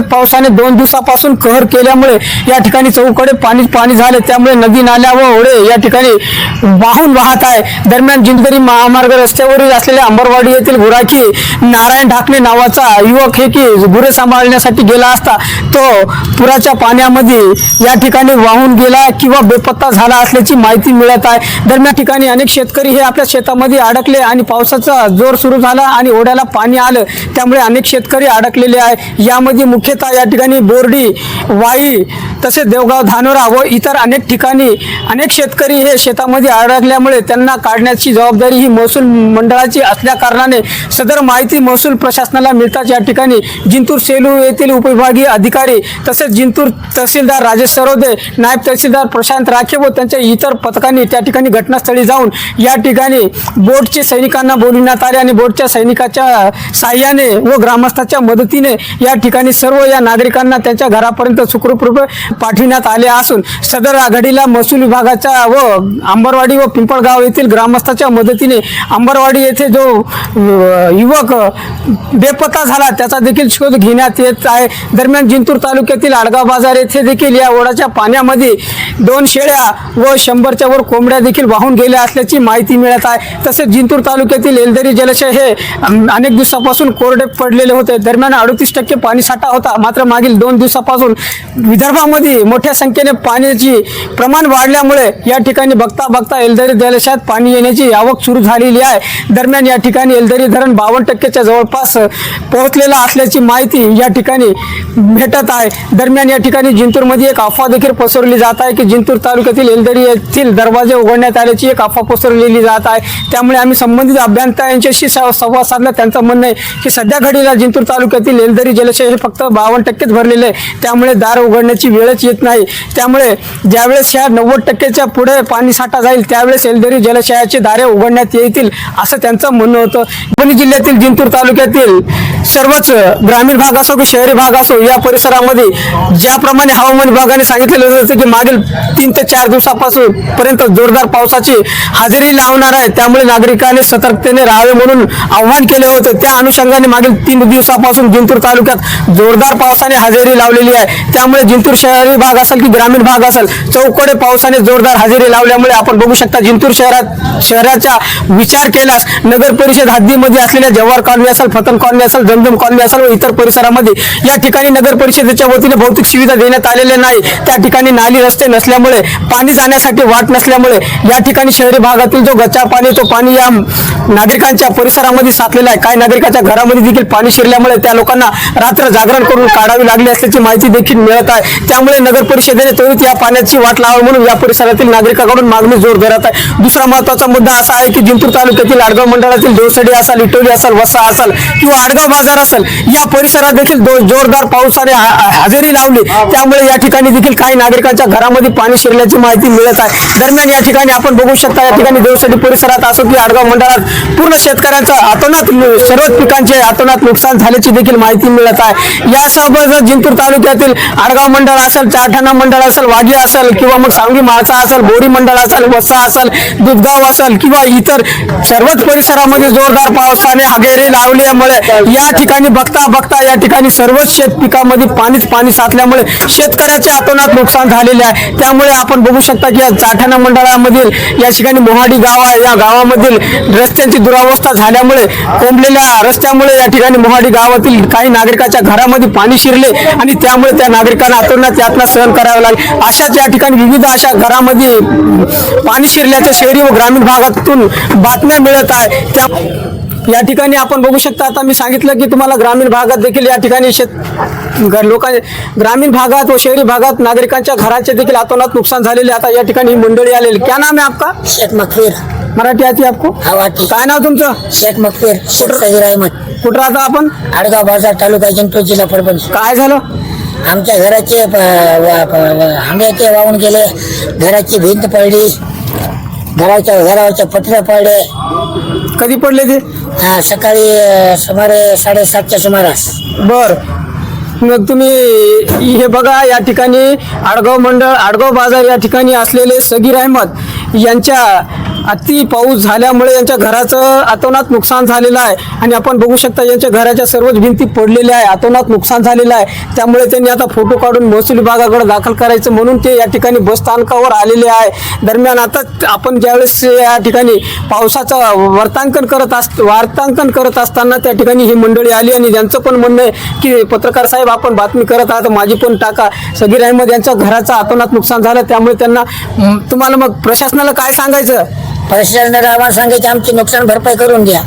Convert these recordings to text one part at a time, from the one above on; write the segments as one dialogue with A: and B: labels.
A: सतत पावसाने दोन दिवसापासून कहर केल्यामुळे या ठिकाणी चौकडे पाणी पाणी झाले. त्यामुळे नदी नाल्या व ओढे या ठिकाणी वाहून वाहत आहे. दरम्यान जिंदगरी महामार्ग रस्त्यावरील असलेल्या अंबरवाडी येथील गुराखी नारायण ढाकणे नावाचा युवक हे की गुरे सांभाळण्यासाठी गेला असता तो पुराच्या पाण्यामध्ये या ठिकाणी वाहून गेला किंवा बेपत्ता झाला असल्याची माहिती मिळत आहे. दरम्यान ठिकाणी अनेक शेतकरी हे आपल्या शेतामध्ये अडकले आणि पावसाचा जोर सुरू झाला आणि ओढ्याला पाणी आलं. त्यामुळे अनेक शेतकरी अडकलेले आहे यामध्ये मुख्य मुख्यतः या ठिकाणी बोर्डी वाई तसेच देवगाव धानोरा व इतर अनेक ठिकाणी अनेक शेतकरी हे शेतामध्ये अडकल्यामुळे त्यांना काढण्याची जबाबदारी ही महसूल मंडळाची असल्याकारणाने सदर माहिती महसूल प्रशासनाला मिळताच या ठिकाणी जिंतूर सेलू येथील उपविभागीय अधिकारी तसेच जिंतूर तहसीलदार राजेश सरोदे नायब तहसीलदार प्रशांत राखे व त्यांच्या इतर पथकांनी त्या ठिकाणी घटनास्थळी जाऊन या ठिकाणी बोटचे सैनिकांना बोलविण्यात आले आणि बोटच्या सैनिकाच्या साह्याने व ग्रामस्थाच्या मदतीने या ठिकाणी सर्व या नागरिकांना त्यांच्या घरापर्यंत सुखरूपरूपे पाठविण्यात आले असून सदर आघाडीला महसूल विभागाच्या व अंबरवाडी व पिंपळगाव येथील ग्रामस्थाच्या मदतीने अंबरवाडी येथे जो युवक बेपत्ता झाला त्याचा देखील शोध घेण्यात येत आहे. दरम्यान जिंतूर तालुक्यातील आडगाव बाजार येथे देखील या ओढाच्या पाण्यामध्ये दोन शेळ्या व शंभरच्या वर कोंबड्या देखील वाहून गेल्या असल्याची माहिती मिळत आहे. तसेच जिंतूर तालुक्यातील एलदरी जलाशय हे अनेक दिवसापासून कोरडे पडलेले होते. दरम्यान अडतीस टक्के पाणीसाठा होता. मात्र मागील दोन दिवसापासून विदर्भामध्ये मोठ्या संख्येने पाण्याची प्रमाण वाढल्यामुळे या ठिकाणी बघता बघता एलदरी जलाशयात पाणी येण्याची आवक सुरू झालेली आहे. दरम्यान या ठिकाणी एलदरी धरण बावन्न टक्क्याच्या जवळपास पोहोचलेला असल्याची माहिती या ठिकाणी भेटत आहे. दरम्यान या ठिकाणी जिंतूरमध्ये एक अफवा देखील पसरवली जात आहे की जिंतूर तालुक्यातील एलदरी येथील दरवाजे उघडण्यात आल्याची एक अफवा पसरवलेली जात आहे. त्यामुळे आम्ही संबंधित अभियंता यांच्याशी स- संवाद साधला. त्यांचं म्हणणं आहे की सध्या घडीला जिंतूर तालुक्यातील एलदरी जलाशय हे फक्त बावन्न टक्केच भरलेले आहे. त्यामुळे दार उघडण्याची वेळच येत नाही. त्यामुळे ज्यावेळेस ह्या नव्वद टक्क्याच्या पुढे पाणी साठा जाईल त्यावेळेस एलदरी जलाशयाचे दारे उघडण्यात येतील असं त्यांचं म्हणणं होतं. परभणी जिल्ह्यातील जिंतूर तालुक्यातील सर्वच ग्रामीण भाग असो की शहरी भाग असो या परिसरामध्ये ज्याप्रमाणे हवामान विभागाने सांगितलेलं होतं की मागील तीन ते चार दिवसापासून पर्यंत जोरदार पावसाची हजेरी लावणार आहे. त्यामुळे नागरिकांनी सतर्कतेने राहावे म्हणून आव्हान केले होते. त्या अनुषंगाने मागील तीन दिवसापासून जिंतूर तालुक्यात जोरदार पावसाने हजेरी लावलेली आहे. त्यामुळे जिंतूर शहरी भाग असेल की ग्रामीण भाग असेल चौकडे पावसाने जोरदार हजेरी लावल्यामुळे आपण बघू शकता जिंतूर शहरात शहराचा विचार केल्यास नगर परिषद हद्दीमध्ये असलेल्या जव्हार कॉलनी असेल फतन कॉलनी असेल जमजम कॉलनी असेल व इतर परिसरामध्ये या ठिकाणी नगर परिषदेच्या वतीने भौतिक सुविधा देण्यात आलेल्या नाही. त्या ठिकाणी नाली रस्ते नसल्यामुळे पाणी जाण्यासाठी वाट नसल्यामुळे या ठिकाणी शहरी भागातील जो गच्चा पाणी तो पाणी या नागरिकांच्या परिसरामध्ये साचलेला आहे. काही नागरिकांच्या घरामध्ये देखील पाणी शिरल्यामुळे त्या लोकांना रात्र जागरण करून काढावी लागली असल्याची माहिती देखील मिळत आहे. त्यामुळे नगर परिषदेने त्वरित या पाण्याची वाट लावा म्हणून या परिसरातील नागरिकांकडून मागणी जोर धरत आहे. दुसरा महत्त्वाचा मुद्दा असा आहे की जिंतूर तालुक्यातील आडगाव मंडळातील दोसडी असाल इटोली असाल वसा असाल किंवा आडगाव बाजार असेल या परिसरात देखील जोरदार पावसाने हजेरी लावली. त्यामुळे या ठिकाणी देखील काही नागरिकांच्या घरामध्ये पाणी शिरल्याची माहिती मिळत आहे. दरम्यान या ठिकाणी आपण बघू शकता या ठिकाणी देवसाठी परिसरात असो की आडगाव मंडळात पूर्ण शेतकऱ्यांचा आतोनात सर्वच पिकांचे आतोनात नुकसान झाल्याची देखील माहिती मिळत आहे. यासोबत जिंतूर तालुक्यातील आडगाव मंडळ असेल चारठाणा मंडळ असेल वाघी असेल किंवा मग सांगली माळसा असेल बोरी मंडळ असेल वसा असेल दुधगाव असेल किंवा इतर सर्वच परिसरामध्ये जोरदार पावसाने हजेरी लावल्यामुळे या ठिकाणी बघता बघता या ठिकाणी सर्वच शेत पिकामध्ये पाणीच पाणी साचल्यामुळे शेतकऱ्याचे अतोनात नुकसान झालेले आहे. त्यामुळे आपण बघू शकता की या चाठाणा मंडळामधील या ठिकाणी मोहाडी गाव आहे. या गावामधील रस्त्यांची दुरावस्था झाल्यामुळे कोंबलेल्या रस्त्यामुळे या ठिकाणी मोहाडी गावातील काही नागरिकाच्या घरामध्ये पाणी शिरले आणि त्यामुळे त्या नागरिकांना अतोनात यातना सहन करावे लागले. अशाच या ठिकाणी विविध अशा घरामध्ये पाणी शिरल्याच्या शहरी व ग्रामीण भागातून बातम्या मिळत आहे. त्या या ठिकाणी आपण बघू शकता आता मी सांगितलं की तुम्हाला ग्रामीण भागात देखील या ठिकाणी शेत लोक ग्रामीण भागात व शहरी भागात नागरिकांच्या घराचे देखील अतोनात नुकसान झालेले आता या ठिकाणी ही मंडळी आलेली. क्या नाम है आपका?
B: शेख मकफीर
A: मराठी आती आपको? काय नाव तुमचं?
B: शेख मकफीर शेख सगीर अहमद
A: कुठं राहता आपण?
B: आडगाव बाजार तालुका जिंतूर जिल्हा परभणी.
A: काय झालं?
B: आमच्या घराचे प- व- प- व- हांड्याचे वाहून गेले. घराची भिंत पडली. घराच्या घरावरचे पत्रे पडले
A: कधी पडले ते?
B: हा, सकाळी अ, सुमारे साडेसातच्या सुमारास.
A: बर. मग तुम्ही हे बघा या ठिकाणी आडगाव मंडळ आडगाव बाजार या ठिकाणी असलेले सगीर अहमद यांच्या अति पाऊस झाल्यामुळे यांच्या घराचं अतोनात नुकसान झालेलं आहे. आणि आपण बघू शकता यांच्या घराच्या सर्वच भिंती पडलेल्या आहे. अतोनात नुकसान झालेलं आहे. त्यामुळे त्यांनी आता फोटो काढून महसूल विभागाकडे दाखल करायचं म्हणून ते या ठिकाणी बस स्थानकावर आलेले आहे. दरम्यान आता आपण ज्यावेळेस या ठिकाणी पावसाचं वार्तांकन करत अस वार्तांकन करत असताना त्या ठिकाणी ही मंडळी आली आणि ज्यांचं पण म्हणणं आहे की पत्रकार साहेब आपण बातमी करत आहात माझी पण टाका. सगीर अहमद यांच्या घराचं अतोनात नुकसान झालं. त्यामुळे त्यांना तुम्हाला मग प्रशासनाला काय सांगायचं?
B: प्रशासनाला आम्हाला सांगायचे आमची नुकसान भरपाई करून द्या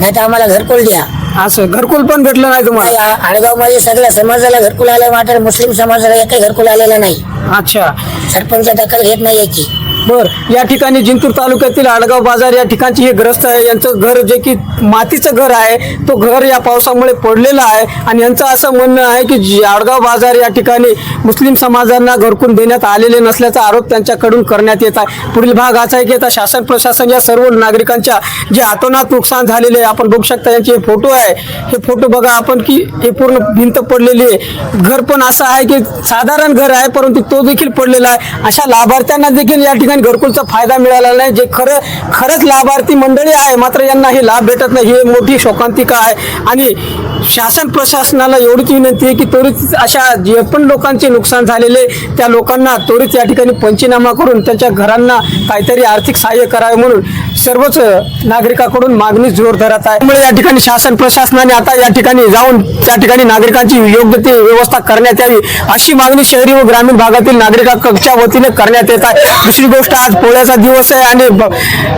B: नाही तर आम्हाला घरकुल द्या.
A: असं घरकुल पण भेटलं नाही तुम्हाला?
B: आडगावमध्ये सगळ्या समाजाला घरकुल आलं मात्र मुस्लिम समाजाला एकही घरकुल आलेलं नाही.
A: अच्छा.
B: सरपंच दखल घेत नाही याची.
A: बर या ठिकाणी जिंतूर तालुक्यातील आडगाव बाजार या ठिकाणची हे ग्रस्त आहे. यांचं घर जे की मातीचं घर आहे तो घर या पावसामुळे पडलेलं आहे आणि यांचं असं म्हणणं आहे की आडगाव बाजार या ठिकाणी मुस्लिम समाजांना घरकून देण्यात आलेले नसल्याचा आरोप त्यांच्याकडून करण्यात येत आहे. पुढील भाग असा आहे की आता शासन प्रशासन या सर्व नागरिकांच्या जे आतोनात नुकसान झालेले आहे आपण बघू शकता यांचे हे फोटो आहे. हे फोटो बघा आपण की हे पूर्ण भिंत पडलेली आहे. घर पण असं आहे की साधारण घर आहे परंतु तो देखील पडलेला आहे. अशा लाभार्थ्यांना देखील या ठिकाणी घरकुलचा फायदा मिळाला नाही. जे खरं खरंच लाभार्थी मंडळी आहे मात्र यांना हे लाभ भेटत नाही. ही मोठी शोकांतिका आहे. आणि शासन प्रशासनाला एवढीच विनंती आहे की त्वरित अशा जे पण लोकांचे नुकसान झालेले त्या लोकांना त्वरित या ठिकाणी पंचनामा करून त्यांच्या घरांना काहीतरी आर्थिक सहाय्य करावे म्हणून सर्वच नागरिकाकडून मागणी जोर धरत आहे. त्यामुळे या ठिकाणी शासन प्रशासनाने आता या ठिकाणी जाऊन त्या ठिकाणी नागरिकांची योग्य ती व्यवस्था करण्यात यावी अशी मागणी शहरी व ग्रामीण भागातील नागरिकांच्या वतीने करण्यात येत आहे. दुसरी गोष्ट आज पोळ्याचा दिवस आहे आणि ब-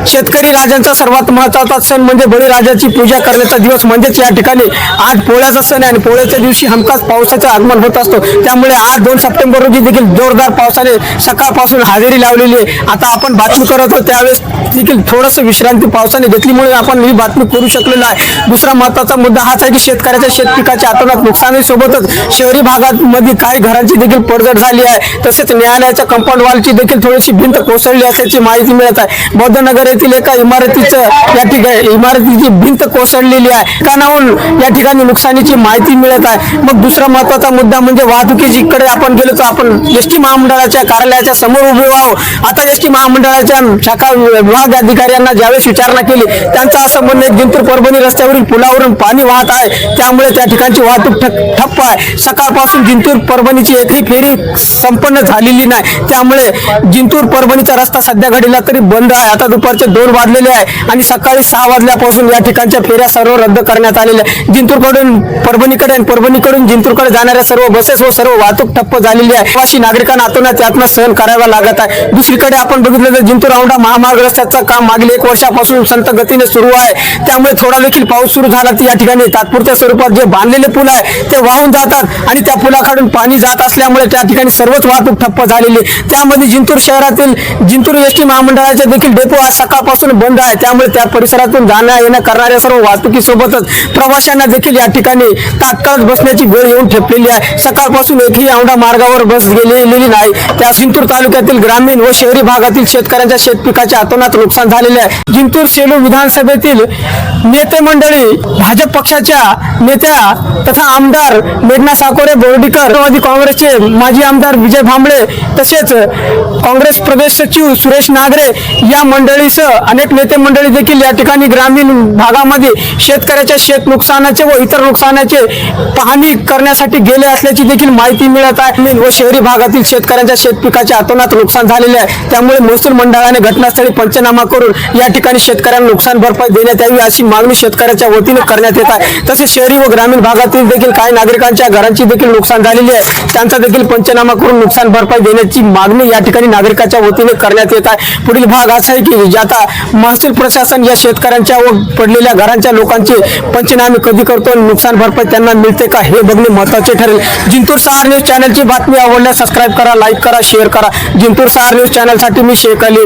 A: शेतकरी राजांचा सर्वात महत्त्वाचा सण म्हणजे बळीराजाची पूजा करण्याचा दिवस म्हणजेच या ठिकाणी आज पोळ्याचा सण आहे आणि पोळ्याच्या दिवशी हमखास पावसाचं आगमन होत असतो. त्यामुळे आज दोन सप्टेंबर रोजी देखील जोरदार पावसाने सकाळपासून हजेरी लावलेली आहे. आता आपण बातमी करत होतो त्यावेळेस देखील थोडंसं विश्रांती पावसाने घेतलीमुळे आपण ही बातमी करू शकलेलो आहे. दुसरा महत्त्वाचा मुद्दा हाच आहे की शेतकऱ्याच्या शेतपिकाच्या आतोनात नुकसानीसोबतच शहरी भागामध्ये काही घरांची देखील पडझड झाली आहे. तसेच न्यायालयाच्या कंपाऊंड वॉलची देखील थोडीशी भिंत कोसळली असल्याची माहिती मिळत आहे. बौद्धनगर येथील एका इमारतीचं या ठिकाणी इमारतीची भिंत कोसळलेली आहे. ठिकाणाहून या ठिकाणी नुकसानीची माहिती मिळत आहे. मग दुसरा महत्त्वाचा मुद्दा म्हणजे वाहतुकीची इकडे आपण गेलो तर आपण एस टी महामंडळाच्या कार्यालयाच्या समोर उभे व्हावं. आता एस टी महामंडळाच्या शाखा विभाग अधिकाऱ्यांना ज्यावेळेस विचारणा केली त्यांचा असं म्हणणं आहे जिंतूर परभणी रस्त्यावरील पुलावरून पाणी वाहत आहे. त्यामुळे त्या ठिकाणची वाहतूक ठप्प आहे. सकाळपासून जिंतूर परभणीची एकही फेरी संपन्न झालेली नाही. त्यामुळे जिंतूर परभणी परभणीचा रस्ता सध्या घडीला तरी बंद आहे. आता दुपारचे दोन वाजलेले आहे आणि सकाळी सहा वाजल्यापासून या ठिकाणच्या फेऱ्या सर्व रद्द करण्यात आलेल्या आहे जिंतूरकडून परभणीकडे आणि परभणीकडून जिंतूरकडे जाणाऱ्या सर्व बसेस व सर्व वाहतूक ठप्प झालेली आहे. प्रवासी नागरिकांना आतोनात त्यातनं सहन करावा लागत आहे. दुसरीकडे आपण बघितलं तर जिंतूर औंढा महामार्ग रस्त्याचं काम मागील एक वर्षापासून संत गतीने सुरू आहे. त्यामुळे थोडा देखील पाऊस सुरू झाला तर या ठिकाणी तात्पुरत्या स्वरूपात जे बांधलेले पूल आहे ते वाहून जातात आणि त्या पुलाकडून पाणी जात असल्यामुळे त्या ठिकाणी सर्वच वाहतूक ठप्प झालेली आहे. त्यामध्ये जिंतूर शहरातील जिंतूर एसटी महामंडळाचे देखील डेपो आज सकाळपासून बंद आहे. त्यामुळे त्या परिसरातून जाण्या येणं करणाऱ्या सर्व वाहतुकीसोबतच प्रवाशांना देखील या ठिकाणी तात्काळ बसण्याची वेळ येऊन ठेपलेली आहे. सकाळपासून एकही औंढा मार्गावर बस गेलेली नाही. त्या जिंतूर तालुक्यातील ग्रामीण व शहरी भागातील शेतकऱ्यांच्या शेतपिकाच्या अतोनात नुकसान झालेले आहे. जिंतूर सेलू विधानसभेतील नेते मंडळी भाजप पक्षाच्या नेत्या तथा आमदार मेघना साकोरे बोर्डीकर राष्ट्रवादी काँग्रेसचे माजी आमदार विजय भांबळे तसेच काँग्रेस प्रदेश सचिव सुरेश नागरे या मंडळीसह अनेक नेते मंडळी देखील या ठिकाणी ग्रामीण भागामध्ये शेतकऱ्याच्या शेत नुकसानाचे व इतर नुकसानाचे पाहणी करण्यासाठी गेले असल्याची देखील माहिती मिळत आहे. व शहरी भागातील शेतकऱ्यांच्या शेतपिकाचे आतोनात नुकसान झालेले आहे. त्यामुळे महसूल मंडळाने घटनास्थळी पंचनामा करून या ठिकाणी शेतकऱ्यांना नुकसान भरपाई देण्यात यावी अशी मागणी शेतकऱ्याच्या वतीने करण्यात येत आहे. तसेच शहरी व ग्रामीण भागातील देखील काही नागरिकांच्या घरांची देखील नुकसान झालेली आहे. त्यांचा देखील पंचनामा करून नुकसान भरपाई देण्याची मागणी या ठिकाणी नागरिकाच्या वतीने करण्यात येत आहे. पुढील भाग असा आहे की ज्याचा आता महसूल प्रशासन या शेतकऱ्यांच्या व पडलेल्या घरांच्या लोकांचे पंचनामे कधी करतो नुकसान भरपाई त्यांना मिळते का हे बघणे महत्त्वाचे ठरेल. जिंतूर सहार न्यूज चॅनलची बातमी आवडल्यास सबस्क्राईब करा लाईक करा शेअर करा. जिंतूर सहार न्यूज चॅनलसाठी मी शेख अली.